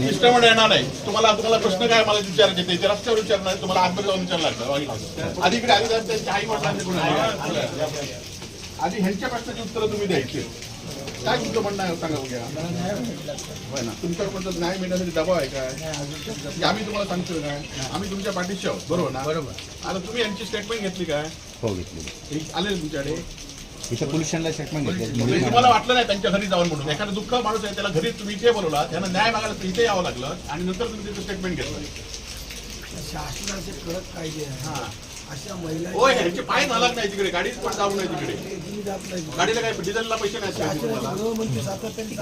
शिष्टमंडळ येणार नाही. तुम्हाला तुम्हाला प्रश्न काय मला विचारायचे ते? रस्त्यावर विचारणार नाही, तुम्हाला आतमध्ये जाऊन विचारला आधी इकडे आधी त्यांच्या आई वडिलांचे गुण. आधी ह्यांच्या प्रश्नाची उत्तरं तुम्ही द्यायची. काय तुमचं म्हणणं आहे? सांगा होय ना. तुमच्याकडून न्याय मिळण्यासाठी दबाव आहे काय? आम्ही तुम्हाला सांगतोय काय? आम्ही तुमच्या पाठीशी आहोत. बरोबर ना? बरोबर. आता तुम्ही यांची स्टेटमेंट घेतली काय? हो घेतली. आले तुमच्याकडे? इथं पोलीस स्टेशनला स्टेटमेंट घेतली तुम्हाला वाटलं नाही त्यांच्या घरी जाऊन म्हणून. एखादा दुःख माणूस आहे त्याला घरी तुम्ही इथे बोलवला त्यांना न्याय मागायला तर इथे यावं लागलं आणि नंतर तुम्ही तिथे स्टेटमेंट घेतलं. शासनाचे कडक कायदे आहे हा. अशा महिला होय ह्यांचे पाय झालाच नाही तिकडे गाडीच पण जाऊ नाही तिकडे. गाडीला काय डिझेलला पैसे नाही सातत्याने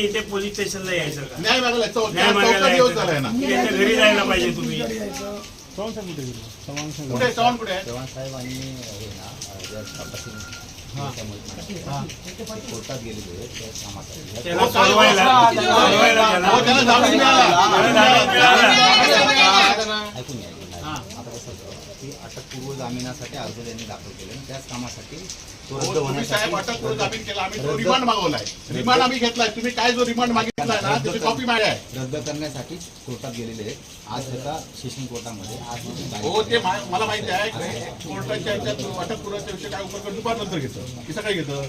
इथे पोलीस स्टेशनला यायचं का न्याय मागायला चौ- न्याय मागायला चौथा दिवस झालाय ना त्यांच्या घरी जायला पाहिजे तुम्ही कुठे आहे? चव्हाण कुठे आहे चव्हाण साहेब आणि हे ना कोर्टात गेलेले त्याला सोडवायला सोडवायला हो, त्याला जामीन मिळाला. त्याला जामीन मिळाला. ऐकून घ्या होतं की अटकपूर्व जामिनासाठी अर्ज त्यांनी दाखल केले. आणि त्याच कामासाठी तो रद्द हो, तुम्ही साहेब होण्यासाठी अटक करून जामीन केला. आम्ही तो रिमांड मागवलाय. रिमांड आम्ही घेतलाय. तुम्ही काय जो रिमांड मागितलाय ना त्याची कॉपी आहे. रद्द करण्यासाठी कोर्टात गेलेले आहेत. आज होता सेशन कोर्टामध्ये आज त्यांची हो ते मा- मला माहिती आहे कोर्टाच्या ह्याच्यात अटक विषयी काय उपक्रम दुपार नंतर घेतं. की सकाळी घेतं?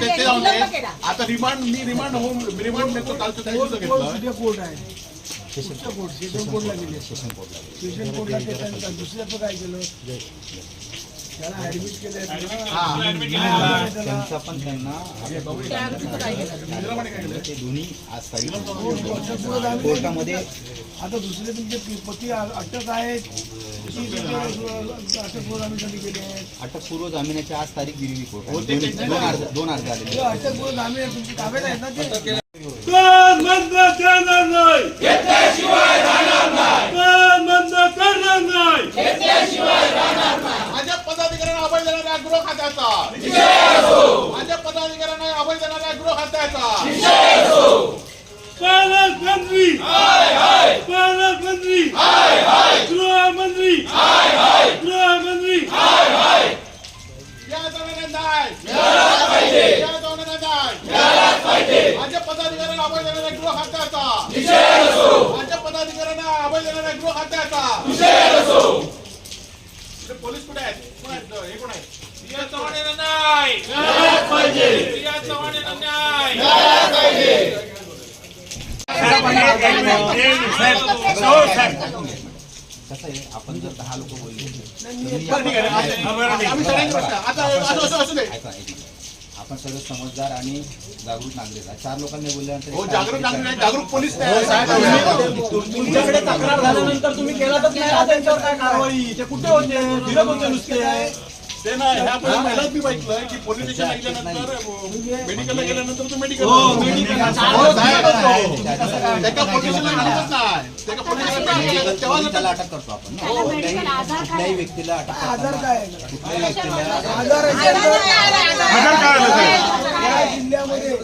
ते- ते जाऊन दे. आता रिमांड मी रिमांड होऊन रिमांड नेतो कालचं त्या दिवसाचं घेतलं. कुठे कोर्ट आहे. कोर्ट सेशन कोर्टला गेले सेशन कोर्टला सेशन कोर्टला दुसऱ्याचं काय केलं त्याला ऍडमिट केलं त्यांचा पण त्यांना ते दोन्ही आज तारीख कोर्टामध्ये आता दुसरे तुमचे पती अटक आहेत अटक पूर्व अटकपूर्व जामिनाची आज तारीख दिलेली कोर्ट दोन अर्ज दोन अर्ज आले अटक तुमची ताब्यात आहेत ना ते? पदाधिकाऱ्यांना अभय देणाऱ्या गृह खात्याचा. माझ्या पदाधिकाऱ्यांना अभय देणाऱ्या गृह खात्याचा. पालकमंत्री. पालकमंत्री. गृहमंत्री. गृहमंत्री. न्याय कसं आहे आपण जर दहा लोक बोलले आपण सगळं समजदार आणि जागृत नागरिक आहे. चार लोकांनी बोलल्यानंतर हो जागरूक नागरिक जागरूक पोलीस नाही तुमच्याकडे तक्रार झाल्यानंतर तुम्ही केला तर त्यांच्यावर काय कारवाई? ते कुठे होते? दिलं होते नुसते. ते ना ह्या पहिलाच मी ऐकलं की पोलीस स्टेशन ऐकल्यानंतर मेडिकलला गेल्यानंतर तू मेडिकल हो, आणतच नाही. मेडिकल तेव्हा करून त्याला अटक करतो आपण कुठल्याही व्यक्तीला अटक आधार करताना काय आहे? कुठल्याही व्यक्तीला आधार आहे. त्या जिल्ह्यामध्ये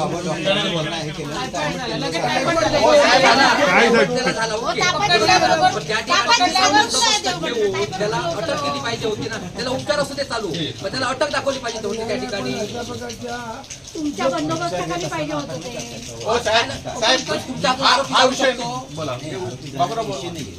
डॉक्टरांनी हे केलं. त्याला अटक केली पाहिजे होती ना. त्याला उपचार असू दे चालू. पण त्याला अटक दाखवली पाहिजे होती त्या ठिकाणी. तुमच्या बंदोबस्ताखाली पाहिजे होतं ते. हो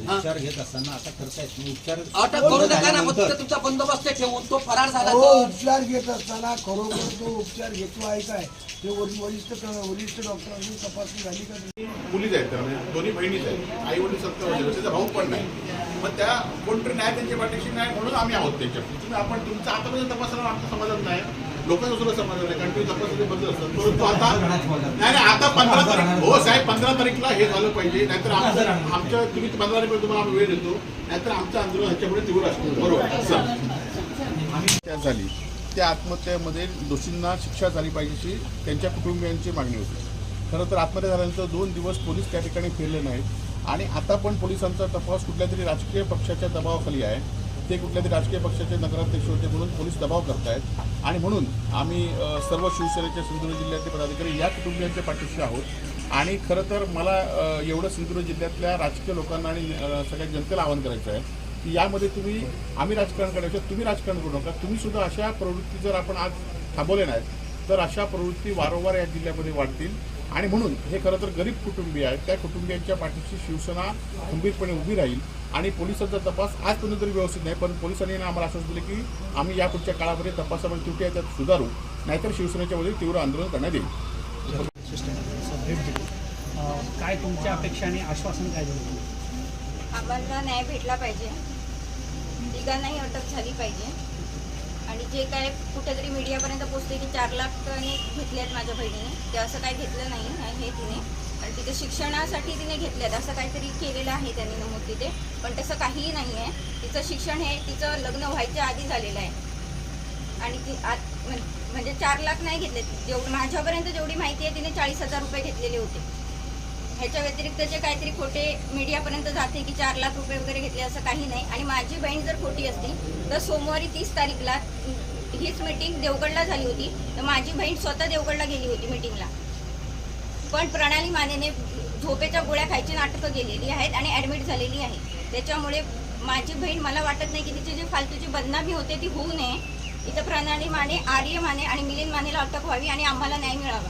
उपचार घेत असताना आता करतायत तुम्ही उपचार अटक करू नका ना फक्त तुमचा बंदोबस्त ठेवून तो फरार झाला हो उपचार घेत असताना खरोखर तो उपचार घेतो आहे काय ते वरिष्ठ वरिष्ठ डॉक्टरांनी तपासणी झाली का मुलीच आहेत त्या, म्हणजे दोन्ही बहिणीच आहेत. आई वडील सत्तर वर्ष त्याचा भाऊ पण नाही. मग त्या कोणतरी न्याय त्यांच्या पाठीशी नाही म्हणून आम्ही आहोत त्यांच्या तुम्ही आपण तुमचं आतापर्यंत तपासणार आमचं समाजात नाही? लोकांचं सुद्धा समाजात नाही कारण तुम्ही तपासले बदल असतात. परंतु आता नाही नाही आता पंधरा तारीख हो साहेब पंधरा तारीखला हे झालं पाहिजे नाहीतर आमचं आमच्या तुम्ही पंधरा तारीख तुम्हाला आम्ही वेळ देतो नाहीतर आमचं आंदोलन ह्याच्यामुळे तीव्र असतं. बरोबर? झाली. त्या आत्महत्येमध्ये दोषींना शिक्षा झाली पाहिजे अशी त्यांच्या कुटुंबियांची मागणी होती. खरं तर आत्महत्या झाल्यानंतर दोन दिवस पोलीस त्या ठिकाणी फिरले नाहीत. आणि आता पण पोलिसांचा तपास कुठल्या तरी राजकीय पक्षाच्या दबावाखाली आहे. ते कुठल्या तरी राजकीय पक्षाचे नगराध्यक्ष होते म्हणून पोलीस दबाव करतायत. आणि म्हणून आम्ही सर्व शिवसेनेचे सिंधुदुर्ग जिल्ह्यातले पदाधिकारी या कुटुंबियांच्या पाठीशी आहोत. आणि खरं तर मला एवढं सिंधुदुर्ग जिल्ह्यातल्या राजकीय लोकांना आणि सगळ्या जनतेला आवाहन करायचं आहे. की यामध्ये तुम्ही आम्ही राजकारण करण्यापेक्षा तुम्ही राजकारण करू नका. तुम्ही सुद्धा अशा प्रवृत्ती जर आपण आज थांबवले नाहीत तर अशा प्रवृत्ती वारंवार या जिल्ह्यामध्ये वाढतील. आणि म्हणून हे खरं तर गरीब कुटुंबीय आहेत. त्या कुटुंबियांच्या पाठीशी शिवसेना खंबीरपणे उभी राहील आणि पोलिसांचा तपास आजपर्यंत तरी व्यवस्थित नाही पण पोलिसांनी आम्हाला आश्वास दिले की आम्ही या पुढच्या काळामध्ये तपासामध्ये त्रुटी आहे त्यात सुधारू. नाहीतर शिवसेनेच्या वतीने तीव्र आंदोलन करण्यात येईल. काय तुमच्या अपेक्षा आणि आश्वासन काय दिलं तुम्ही? नाही न्याय भेटला पाहिजे. तिघांनाही अटक झाली पाहिजे. आणि जे काय कुठेतरी मीडियापर्यंत पोचते की चार लाखने घेतले आहेत माझ्या बहिणीने. ते असं काही घेतलं नाही हे तिने. आणि तिथे शिक्षणासाठी तिने घेतल्यात असं काहीतरी केलेलं आहे त्यांनी नमूद तिथे. पण तसं काहीही नाही आहे तिचं शिक्षण हे तिचं लग्न व्हायच्या आधी झालेलं आहे. आणि ती आत म्हण- म्हणजे चार लाख नाही घेतले जेवढं माझ्यापर्यंत जेवढी माहिती आहे तिने चाळीस हजार रुपये घेतलेले होते. ह्याच्या व्यतिरिक्त जे काहीतरी खोटे मीडियापर्यंत जाते की चार लाख रुपये वगैरे घेतले असं काही नाही. आणि माझी बहीण जर खोटी असती तर सोमवारी तीस तारीखला हीच मीटिंग देवगडला झाली होती. तर माझी बहीण स्वतः देवगडला गेली होती मीटिंगला पण प्रणाली मानेने झोपेच्या गोळ्या खायची नाटकं केलेली आहेत आणि ॲडमिट झालेली आहे. त्याच्यामुळे माझी बहीण मला वाटत नाही की तिची जी फालतूची बदनामी होते ती होऊ नये. इथं प्रणाली माने आर्य माने आणि मिलिंद मानेला अटक व्हावी आणि आम्हाला न्याय मिळावा.